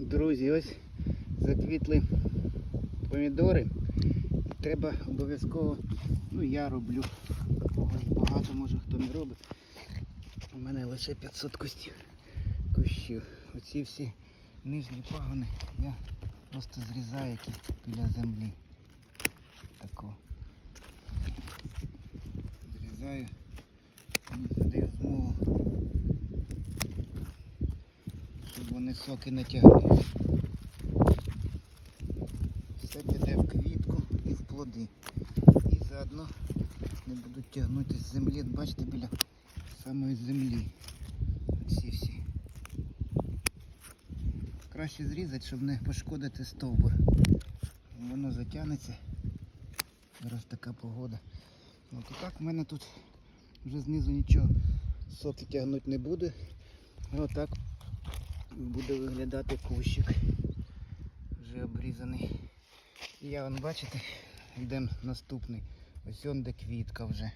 Друзі, ось заквітли помідори. Треба обов'язково, ну я роблю, багато, може хто не робить. У мене лише 500 кустів кущів. Оці всі нижні пагони я просто зрізаю які біля землі. Тако. Зрізаю і даю змогу, щоб вони соки натягнули. Все піде в квітку і в плоди. І заодно не будуть тягнути з землі. Бачите, біля самої землі. Оці всі. Краще зрізати, щоб не пошкодити стовбур. Воно затягнеться. Зараз така погода. От і так в мене тут вже знизу нічого соки тягнути не буде. Отак буде виглядати кущик. Вже обрізаний. Я вон бачите, йдемо наступний. Ось он де квітка вже.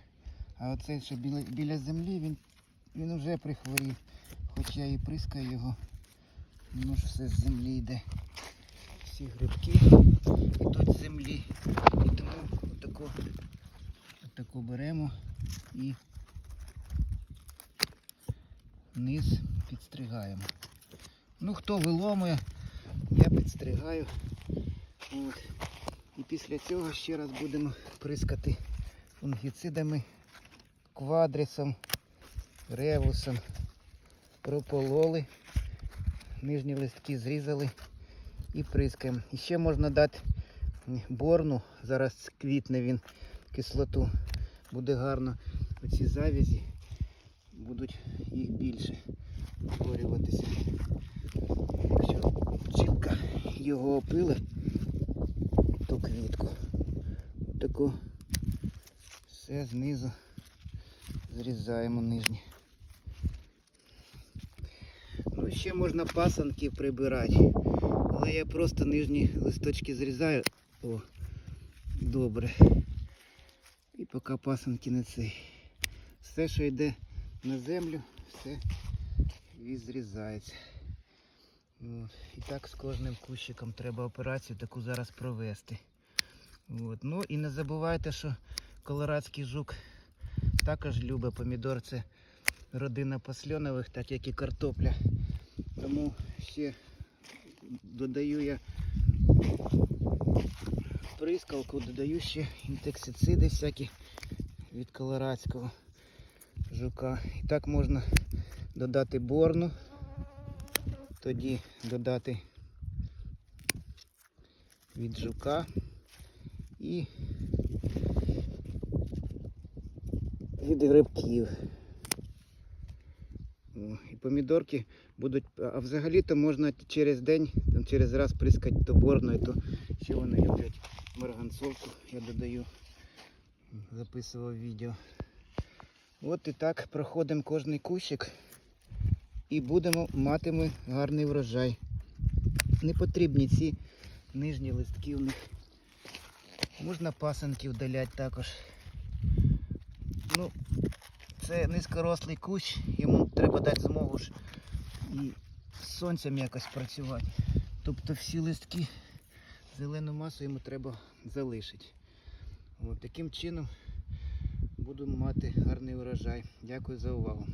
А оцей що біля, біля землі, він, він вже прихворів. Хоч я і прискаю його. Ну ж все з землі йде. Всі грибки йдуть з землі. І тому отако, отако беремо і низ підстригаємо. Ну хто виломує, я підстригаю. От. І після цього ще раз будемо прискати фунгіцидами, квадрисом, ревусом. Пропололи, нижні листки зрізали і прискаємо. І ще можна дати борну, зараз квітне він кислоту. Буде гарно. Оці завязі будуть їх більше утворюватися. Його опила, ту квітку. Таку все знизу зрізаємо нижні. Ну ще можна пасанки прибирати. Але я просто нижні листочки зрізаю. О, добре. І поки пасанки не цей. Все, що йде на землю, все. От. І так з кожним кущиком треба операцію таку зараз провести. От. Ну і не забувайте, що колорадський жук також любить помідор. Це родина посльонових, так як і картопля. Тому ще додаю я прискалку, додаю ще інсектициди всякі від колорадського жука. І так можна додати борну, тоді додати від жука і від грибків. О, І помідорки будуть, а взагалі-то можна через день, через раз прискати то борною, то ще вони люблять марганцовку, я додаю, записував відео. От і так проходимо кожний кущик і будемо мати ми гарний врожай. Не потрібні ці нижні листки в них. Можна пасенки вдаляти також. Ну, це низькорослий кущ, йому треба дати змогу ж і з сонцем якось працювати. Тобто всі листки, зелену масу йому треба залишити. От, таким чином будемо мати гарний урожай. Дякую за увагу.